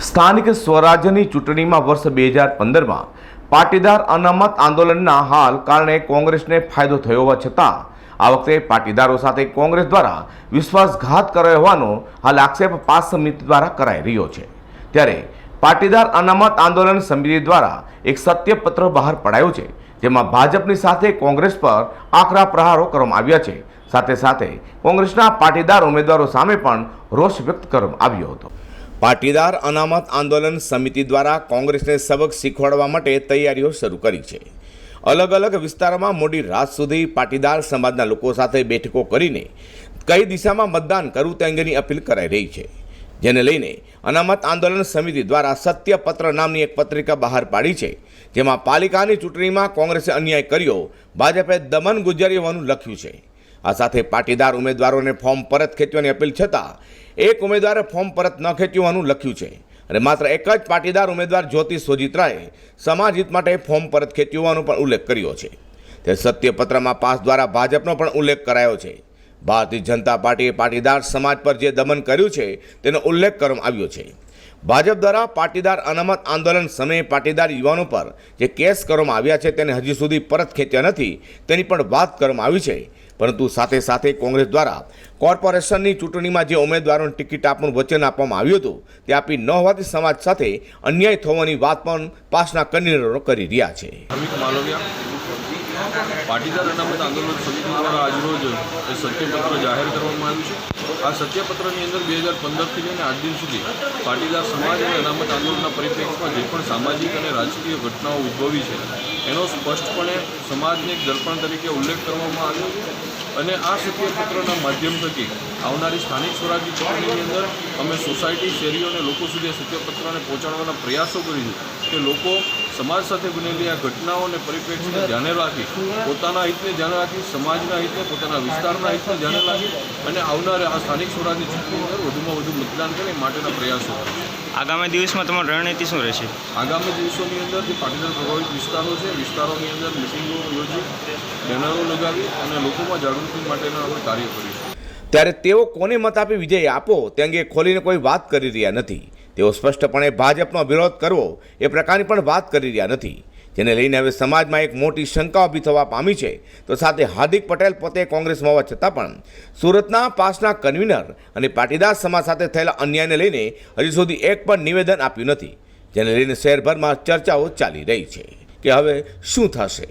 સ્થાનિક સ્વરાજ્યની ચૂંટણીમાં વર્ષ બે હજાર પંદરમાં પાટીદાર અનામત આંદોલનના હાલ કારણે કોંગ્રેસને ફાયદો થયો હોવા છતાં, આ વખતે પાટીદારો સાથે કોંગ્રેસ દ્વારા વિશ્વાસઘાત કરાયો હોવાનો હાલ આક્ષેપ પાસ સમિતિ દ્વારા કરાઈ રહ્યો છે. ત્યારે પાટીદાર અનામત આંદોલન સમિતિ દ્વારા એક સત્યપત્ર બહાર પડાયો છે, જેમાં ભાજપની સાથે કોંગ્રેસ પર આકરા પ્રહારો કરવામાં આવ્યા છે. સાથે સાથે કોંગ્રેસના પાટીદાર ઉમેદવારો સામે પણ રોષ વ્યક્ત કરવામાં આવ્યો હતો. પાટીદાર અનામત આંદોલન સમિતિ દ્વારા કોંગ્રેસને સબક શીખવાડવા માટે તૈયારીઓ શરૂ કરી છે. અલગ અલગ વિસ્તારોમાં મોડી રાત સુધી પાટીદાર સમાજના લોકો સાથે બેઠકો કરીને કઈ દિશામાં મતદાન કરવું તે અંગેની અપીલ કરાઈ રહી છે. જેને લઈને અનામત આંદોલન સમિતિ દ્વારા સત્યપત્ર નામની એક પત્રિકા બહાર પાડી છે, જેમાં પાલિકાની ચૂંટણીમાં કોંગ્રેસે અન્યાય કર્યો, ભાજપે દમન ગુજારી હોવાનું લખ્યું છે. આ સાથે પાટીદાર ઉમેદવારોને ફોર્મ પરત ખેંચવાની અપીલ છતાં એક ઉમેદવારે ફોર્મ પરત ન ખેંચ્યું હોવાનું લખ્યું છે. અને માત્ર એક જ પાટીદાર ઉમેદવાર જ્યોતિષ સોજિત્રાએ સમાજ હિત માટે ફોર્મ પરત ખેંચ્યું હોવાનો પણ ઉલ્લેખ કર્યો છે. તે સત્યપત્રમાં પાસ દ્વારા ભાજપનો પણ ઉલ્લેખ કરાયો છે. ભારતીય જનતા પાર્ટીએ પાટીદાર સમાજ પર જે દમન કર્યું છે તેનો ઉલ્લેખ કરવામાં આવ્યો છે. ભાજપ દ્વારા પાટીદાર અનામત આંદોલન સમયે પાટીદાર યુવાનો પર જે કેસ કરવામાં આવ્યા છે તેને હજી સુધી પરત ખેંચ્યા નથી તેની પણ વાત કરવામાં આવી છે. પરંતુ સાથે સાથે કોંગ્રેસ દ્વારા કોર્પોરેશનની ચૂંટણીમાં જે ઉમેદવારોને ટિકિટ આપવાનું વચન આપવામાં આવ્યું હતું, તે આપી ન હોવાથી સમાજ સાથે અન્યાય થવાની વાત પણ પાસના કન્વીનરો કરી રહ્યા છે. પાટીદાર અનામત આંદોલન સમિતિ દ્વારા આજરોજ એ સત્યપત્ર જાહેર કરવામાં આવ્યું છે. આ સત્યપત્રની અંદર બે હજાર પંદરથી લઈને આજ દિન સુધી પાટીદાર સમાજ અને અનામત આંદોલનના પરિપ્રેક્ષમાં જે પણ સામાજિક અને રાજકીય ઘટનાઓ ઉદ્ભવી છે, એનો સ્પષ્ટપણે સમાજને એક દર્પણ તરીકે ઉલ્લેખ કરવામાં આવ્યો છે. અને આ સત્યપત્રના માધ્યમ થકી આવનારી સ્થાનિક સ્વરાજ્ય ચૂંટણીની અંદર અમે સોસાયટી શેરીઓ અને લોકો સુધી આ સત્યપત્રને પહોંચાડવાના પ્રયાસો કરીશું કે લોકો સમાજ સાથે બનેલી આ ઘટનાઓ અને પરિપ્રેક્ષને ધ્યાને રાખી પોતાના હિતને ધ્યાને રાખી સમાજના હિતને પોતાના વિસ્તારના હિતને ધ્યાને રાખી અને આવનાર આ સ્થાનિક સ્વરાજ્ય ચૂંટણી અંદર વધુમાં વધુ મતદાન કરે માટેના પ્રયાસો આગામી દિવસમાં તમારી રણનીતિ શું રહેશે? આગામી દિવસોની અંદર જે પાટીદાર પ્રભાવિત વિસ્તારો છે વિસ્તારોની અંદર મિટિંગો યોજી બેનરો લગાવી અને લોકોમાં જાગૃતિ માટેના અમે કાર્ય કરીશું. ત્યારે તેઓ કોને મત આપી વિજય આપો તે અંગે ખોલીને કોઈ વાત કરી રહ્યા નથી. તેઓ સ્પષ્ટપણે ભાજપનો વિરોધ કરવો એ પ્રકારની પણ વાત કરી રહ્યા નથી. જેને લઈને હવે સમાજમાં એક મોટી શંકા ઊભી થવા પામી છે. તો સાથે હાર્દિક પટેલ પોતે કોંગ્રેસમાં હોવા છતાં પણ સુરતના પાસના કન્વીનર અને પાટીદાર સમાજ સાથે થયેલા અન્યાયને લઈને હજી સુધી એક પણ નિવેદન આપ્યું નથી. જેને લઈને શહેરભરમાં ચર્ચાઓ ચાલી રહી છે કે હવે શું થશે?